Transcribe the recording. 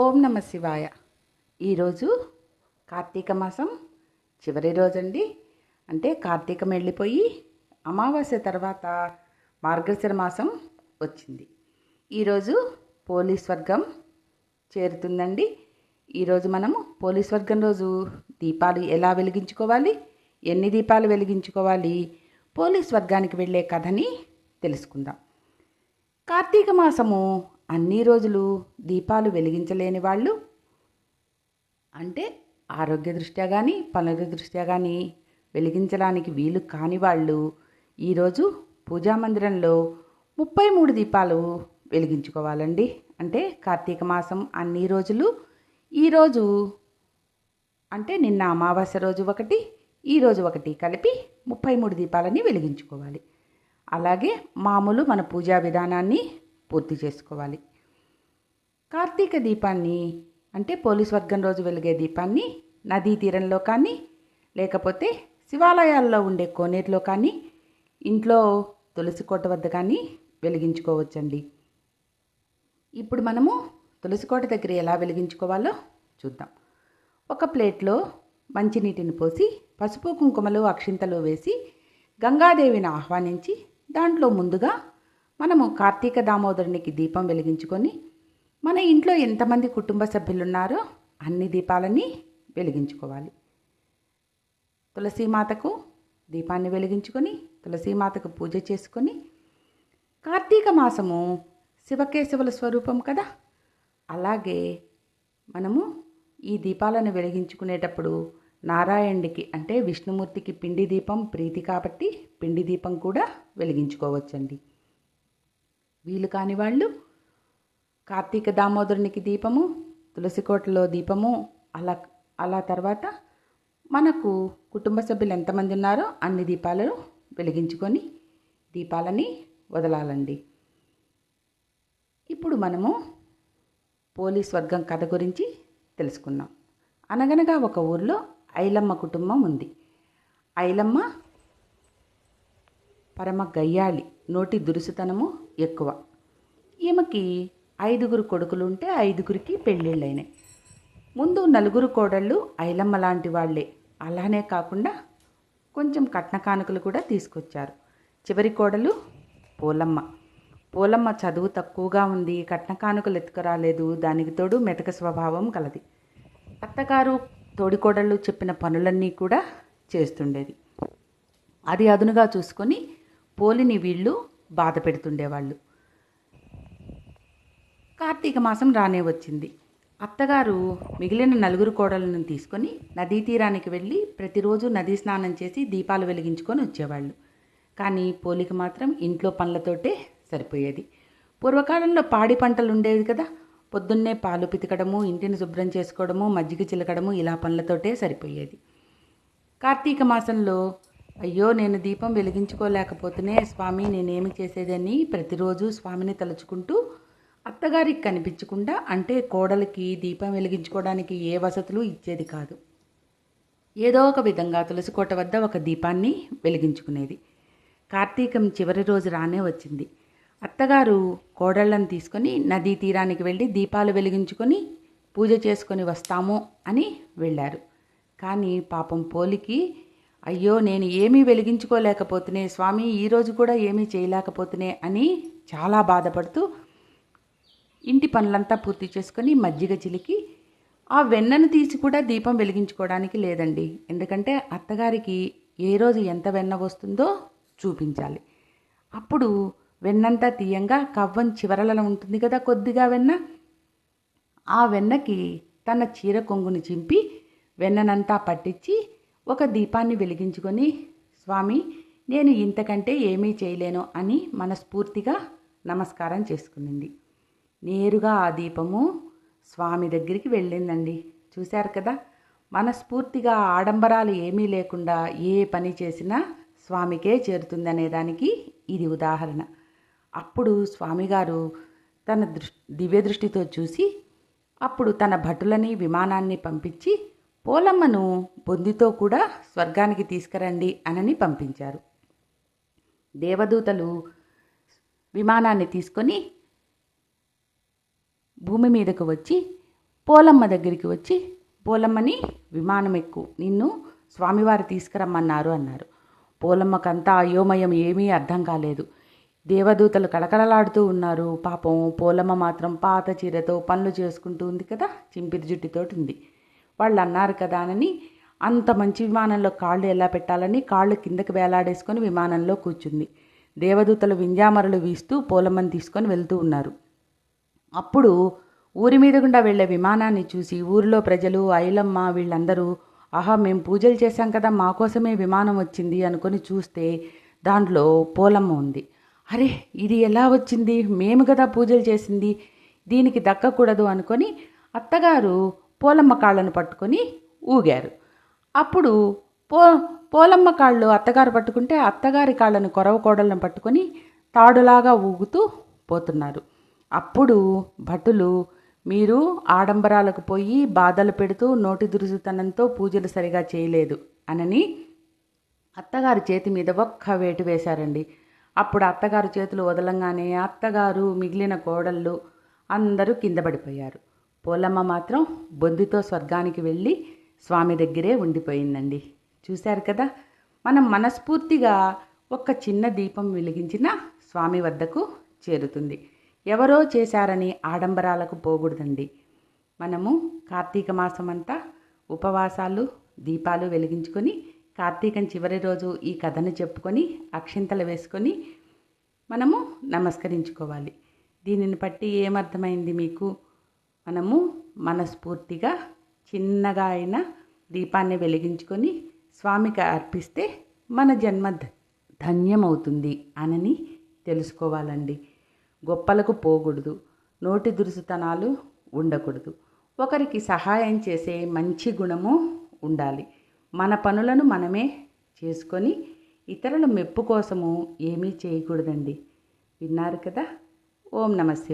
ఓం నమ శివాయ. ఈరోజు కార్తీక మాసం చివరి రోజండి. అంటే కార్తీకం వెళ్ళిపోయి అమావాస్య తర్వాత మార్గశిర మాసం వచ్చింది. ఈరోజు పోలీస్ వర్గం చేరుతుందండి. ఈరోజు మనము పోలీస్ వర్గం రోజు దీపాలు ఎలా వెలిగించుకోవాలి? ఎన్ని దీపాలు వెలిగించుకోవాలి? పోలీస్ వర్గానికి వెళ్ళే కథని తెలుసుకుందాం. కార్తీక మాసము అన్ని రోజులు దీపాలు వెలిగించలేని వాళ్ళు అంటే ఆరోగ్య దృష్ట్యా కానీ పనుల దృష్ట్యా కానీ వెలిగించడానికి వీలు కాని వాళ్ళు ఈరోజు పూజా మందిరంలో ముప్పై మూడు దీపాలు వెలిగించుకోవాలండి. అంటే కార్తీక మాసం అన్ని రోజులు ఈరోజు అంటే నిన్న అమావాస్య రోజు ఒకటి ఈరోజు ఒకటి కలిపి ముప్పై మూడు దీపాలని వెలిగించుకోవాలి. అలాగే మామూలు మన పూజా విధానాన్ని పూర్తి చేసుకోవాలి. కార్తీక దీపాన్ని అంటే పోలీస్ వర్గం రోజు వెలిగే దీపాన్ని నదీ తీరంలో కానీ లేకపోతే శివాలయాల్లో ఉండే కోనేరులో కానీ ఇంట్లో తులసి కోట వద్ద కానీ వెలిగించుకోవచ్చండి. ఇప్పుడు మనము తులసి కోట దగ్గర ఎలా వెలిగించుకోవాలో చూద్దాం. ఒక ప్లేట్లో మంచినీటిని పోసి పసుపు కుంకుమలు అక్షింతలు వేసి గంగాదేవిని ఆహ్వానించి దాంట్లో ముందుగా మనము కార్తీక దామోదరునికి దీపం వెలిగించుకొని మన ఇంట్లో ఎంతమంది కుటుంబ సభ్యులున్నారో అన్ని దీపాలని వెలిగించుకోవాలి. తులసీమాతకు దీపాన్ని వెలిగించుకొని తులసీమాతకు పూజ చేసుకొని కార్తీక మాసము శివకేశవుల స్వరూపం కదా? అలాగే మనము ఈ దీపాలను వెలిగించుకునేటప్పుడు నారాయణుడికి అంటే విష్ణుమూర్తికి పిండి దీపం ప్రీతి కాబట్టి పిండి దీపం కూడా వెలిగించుకోవచ్చండి. వీలు కాని వాళ్ళు కార్తీక దామోదరునికి దీపము తులసికోటలో దీపము అలా అలా తర్వాత మనకు కుటుంబ సభ్యులు ఎంతమంది ఉన్నారో అన్ని దీపాలను వెలిగించుకొని దీపాలని వదలాలండి. ఇప్పుడు మనము పోలీస్ వర్గం కథ గురించి తెలుసుకుందాం. అనగనగా ఒక ఊర్లో ఐలమ్మ కుటుంబం ఉంది. ఐలమ్మ పరమ గయ్యాళి. నోటి దురుసుతనము ఎక్కువ. ఈమెకి ఐదుగురు కొడుకులు ఉంటే ఐదుగురికి పెళ్ళిళ్ళైనాయి ముందు నలుగురు కోడళ్ళు ఐలమ్మ లాంటి వాళ్ళే అలానే కాకుండా కొంచెం కట్న కానుకలు కూడా తీసుకొచ్చారు. చివరి కోడలు పోలమ్మ పోలమ్మ చదువు తక్కువగా ఉంది కట్న కానుకలు ఎత్తుకురాలేదు దానికి తోడు మెతక స్వభావం కలది. అత్తగారు తోడికోడళ్ళు చెప్పిన పనులన్నీ కూడా చేస్తుండేది. అది అదునుగా చూసుకొని పోలిని వీళ్ళు బాధ పెడుతుండేవాళ్ళు. కార్తీక మాసం రానే వచ్చింది. అత్తగారు మిగిలిన నలుగురు కోడలను తీసుకొని నదీ తీరానికి వెళ్ళి ప్రతిరోజు నదీ స్నానం చేసి దీపాలు వెలిగించుకొని వచ్చేవాళ్ళు. కానీ పోలికి మాత్రం ఇంట్లో పనులతోటే సరిపోయేది. పూర్వకాలంలో పాడి పంటలు ఉండేవి కదా. పొద్దున్నే పాలు పితకడము ఇంటిని శుభ్రం చేసుకోవడము మజ్జిగ చిలకడము ఇలా పనులతోటే సరిపోయేది. కార్తీక మాసంలో అయ్యో నేను దీపం వెలిగించుకోలేకపోతేనే స్వామి నేనేమి చేసేదని ప్రతిరోజు స్వామిని తలుచుకుంటూ అత్తగారికి కనిపించకుండా అంటే కోడలికి దీపం వెలిగించుకోవడానికి ఏ వసతులు ఇచ్చేది కాదు. ఏదో ఒక విధంగా తులసికోట వద్ద ఒక దీపాన్ని వెలిగించుకునేది. కార్తీకం చివరి రోజు రానే వచ్చింది. అత్తగారు కోడళ్ళను తీసుకొని నదీ తీరానికి వెళ్ళి దీపాలు వెలిగించుకొని పూజ చేసుకొని వస్తాము అని వెళ్ళారు. కానీ పాపం పోలికి అయ్యో నేను ఏమీ వెలిగించుకోలేకపోతునే స్వామి ఈరోజు కూడా ఏమీ చేయలేకపోతునే అని చాలా బాధపడుతూ ఇంటి పనులంతా పూర్తి చేసుకొని మజ్జిగ చిలికి ఆ వెన్నను తీసి కూడా దీపం వెలిగించుకోవడానికి లేదండి. ఎందుకంటే అత్తగారికి ఏ రోజు ఎంత వెన్న వస్తుందో చూపించాలి. అప్పుడు వెన్నంతా తీయంగా కవ్వం చివరలలో ఉంటుంది కదా కొద్దిగా వెన్న. ఆ వెన్నకి తన చీర కొంగుని చింపి వెన్ననంతా పట్టించి ఒక దీపాన్ని వెలిగించుకొని స్వామి నేను ఇంతకంటే ఏమీ చేయలేను అని మనస్ఫూర్తిగా నమస్కారం చేసుకునింది. నేరుగా ఆ దీపము స్వామి దగ్గరికి వెళ్ళిందండి. చూశారు కదా మనస్ఫూర్తిగా ఆడంబరాలు ఏమీ లేకుండా ఏ పని చేసినా స్వామికే చేరుతుందనే దానికి ఇది ఉదాహరణ. అప్పుడు స్వామిగారు తన దృష్ దివ్య దృష్టితో చూసి అప్పుడు తన భటులని విమానాన్ని పంపించి పోలమ్మను బొందితో కూడా స్వర్గానికి తీసుకురండి అనని పంపించారు. దేవదూతలు విమానాన్ని తీసుకొని భూమి మీదకు వచ్చి పోలమ్మ దగ్గరికి వచ్చి పోలమ్మని విమానం ఎక్కు నిన్ను స్వామివారు తీసుకురమ్మన్నారు అన్నారు. పోలమ్మకంతా అయోమయం ఏమీ అర్థం కాలేదు. దేవదూతలు కళకళలాడుతూ ఉన్నారు. పాపం పోలమ్మ మాత్రం పాత చీరతో పనులు చేసుకుంటూ ఉంది కదా చింపిరి జుట్టుతోటి ఉంది. వాళ్ళు అన్నారు కదా అని అంత మంచి విమానంలో కాళ్ళు ఎలా పెట్టాలని కాళ్ళు కిందకి వేలాడేసుకొని విమానంలో కూర్చుంది. దేవదూతలు వింజామరలు వీస్తూ పోలమ్మని తీసుకొని వెళ్తూ ఉన్నారు. అప్పుడు ఊరి మీద గుండా వెళ్ళే విమానాన్ని చూసి ఊరిలో ప్రజలు ఐలమ్మ వీళ్ళందరూ ఆహా మేము పూజలు చేశాం కదా మా కోసమే విమానం వచ్చింది అనుకొని చూస్తే దాంట్లో పోలమ్మ ఉంది. అరే ఇది ఎలా వచ్చింది? మేము కదా పూజలు చేసింది దీనికి దక్కకూడదు అనుకొని అత్తగారు పోలమ్మ కాళ్ళను పట్టుకొని ఊగారు. అప్పుడు పో పోలమ్మ కాళ్ళు అత్తగారు పట్టుకుంటే అత్తగారి కాళ్ళను కొరవ కోడలను పట్టుకొని తాడులాగా ఊగుతూ పోతున్నారు. అప్పుడు భటులు మీరు ఆడంబరాలకు పోయి బాధలు పెడుతూ నోటి దురుసుతనంతో పూజలు సరిగా చేయలేదు అనని అత్తగారి చేతి మీద ఒక్క వేటు వేశారండి. అప్పుడు అత్తగారు చేతులు వదలంగానే అత్తగారు మిగిలిన కోడళ్ళు అందరూ కింద పడిపోయారు. పోలమ్మ మాత్రం బొందితో స్వర్గానికి వెళ్ళి స్వామి దగ్గరే ఉండిపోయిందండి. చూశారు కదా? మనం మనస్ఫూర్తిగా ఒక్క చిన్న దీపం వెలిగించిన స్వామి వద్దకు చేరుతుంది. ఎవరో చేశారని ఆడంబరాలకు పోకూడదండి. మనము కార్తీక మాసం అంతా ఉపవాసాలు దీపాలు వెలిగించుకొని కార్తీకం చివరి రోజు ఈ కథను చెప్పుకొని అక్షింతలు వేసుకొని మనము నమస్కరించుకోవాలి. దీనిని బట్టి ఏమర్థమైంది మీకు? మనము మనస్ఫూర్తిగా చిన్నగా అయినా దీపాన్ని వెలిగించుకొని స్వామికి అర్పిస్తే మన జన్మ ధన్యమవుతుంది అనని తెలుసుకోవాలండి. గొప్పలకు పోకూడదు నోటి దురుసుతనాలు ఉండకూడదు. ఒకరికి సహాయం చేసే మంచి గుణము ఉండాలి. మన పనులను మనమే చేసుకొని ఇతరుల మెప్పు కోసము ఏమీ చేయకూడదండి. విన్నారు కదా? ఓం నమస్తే